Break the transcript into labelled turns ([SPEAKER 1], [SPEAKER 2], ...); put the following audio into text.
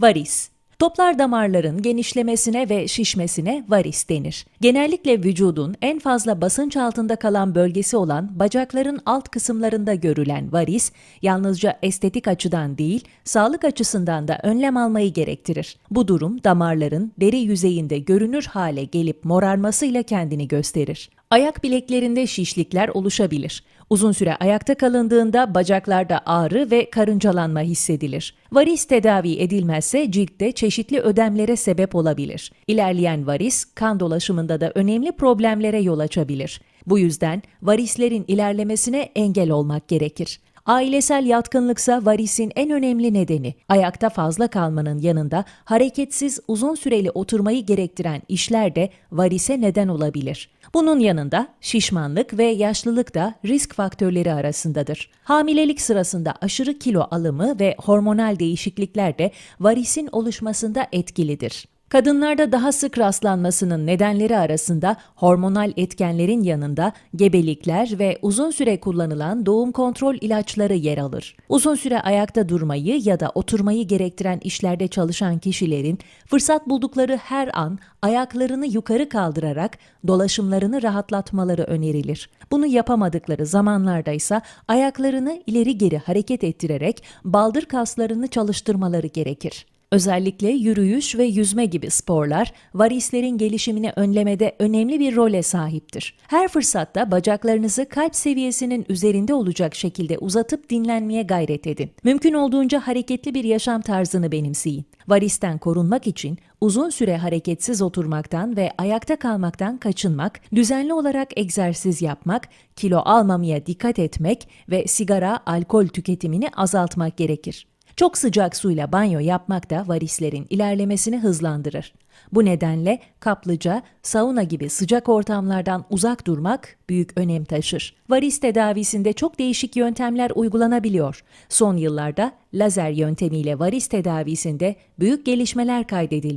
[SPEAKER 1] Varis Toplar damarların genişlemesine ve şişmesine varis denir. Genellikle vücudun en fazla basınç altında kalan bölgesi olan bacakların alt kısımlarında görülen varis, yalnızca estetik açıdan değil, sağlık açısından da önlem almayı gerektirir. Bu durum damarların deri yüzeyinde görünür hale gelip morarmasıyla kendini gösterir. Ayak bileklerinde şişlikler oluşabilir. Uzun süre ayakta kalındığında bacaklarda ağrı ve karıncalanma hissedilir. Varis tedavi edilmezse ciltte çeşitli ödemlere sebep olabilir. İlerleyen varis kan dolaşımında da önemli problemlere yol açabilir. Bu yüzden varislerin ilerlemesine engel olmak gerekir. Ailesel yatkınlıksa varisin en önemli nedeni. Ayakta fazla kalmanın yanında hareketsiz uzun süreli oturmayı gerektiren işler de varise neden olabilir. Bunun yanında şişmanlık ve yaşlılık da risk faktörleri arasındadır. Hamilelik sırasında aşırı kilo alımı ve hormonal değişiklikler de varisin oluşmasında etkilidir. Kadınlarda daha sık rastlanmasının nedenleri arasında hormonal etkenlerin yanında gebelikler ve uzun süre kullanılan doğum kontrol ilaçları yer alır. Uzun süre ayakta durmayı ya da oturmayı gerektiren işlerde çalışan kişilerin fırsat buldukları her an ayaklarını yukarı kaldırarak dolaşımlarını rahatlatmaları önerilir. Bunu yapamadıkları zamanlarda ise ayaklarını ileri geri hareket ettirerek baldır kaslarını çalıştırmaları gerekir. Özellikle yürüyüş ve yüzme gibi sporlar varislerin gelişimini önlemede önemli bir role sahiptir. Her fırsatta bacaklarınızı kalp seviyesinin üzerinde olacak şekilde uzatıp dinlenmeye gayret edin. Mümkün olduğunca hareketli bir yaşam tarzını benimseyin. Varisten korunmak için uzun süre hareketsiz oturmaktan ve ayakta kalmaktan kaçınmak, düzenli olarak egzersiz yapmak, kilo almamaya dikkat etmek ve sigara, alkol tüketimini azaltmak gerekir. Çok sıcak suyla banyo yapmak da varislerin ilerlemesini hızlandırır. Bu nedenle kaplıca, sauna gibi sıcak ortamlardan uzak durmak büyük önem taşır. Varis tedavisinde çok değişik yöntemler uygulanabiliyor. Son yıllarda lazer yöntemiyle varis tedavisinde büyük gelişmeler kaydedilmiş.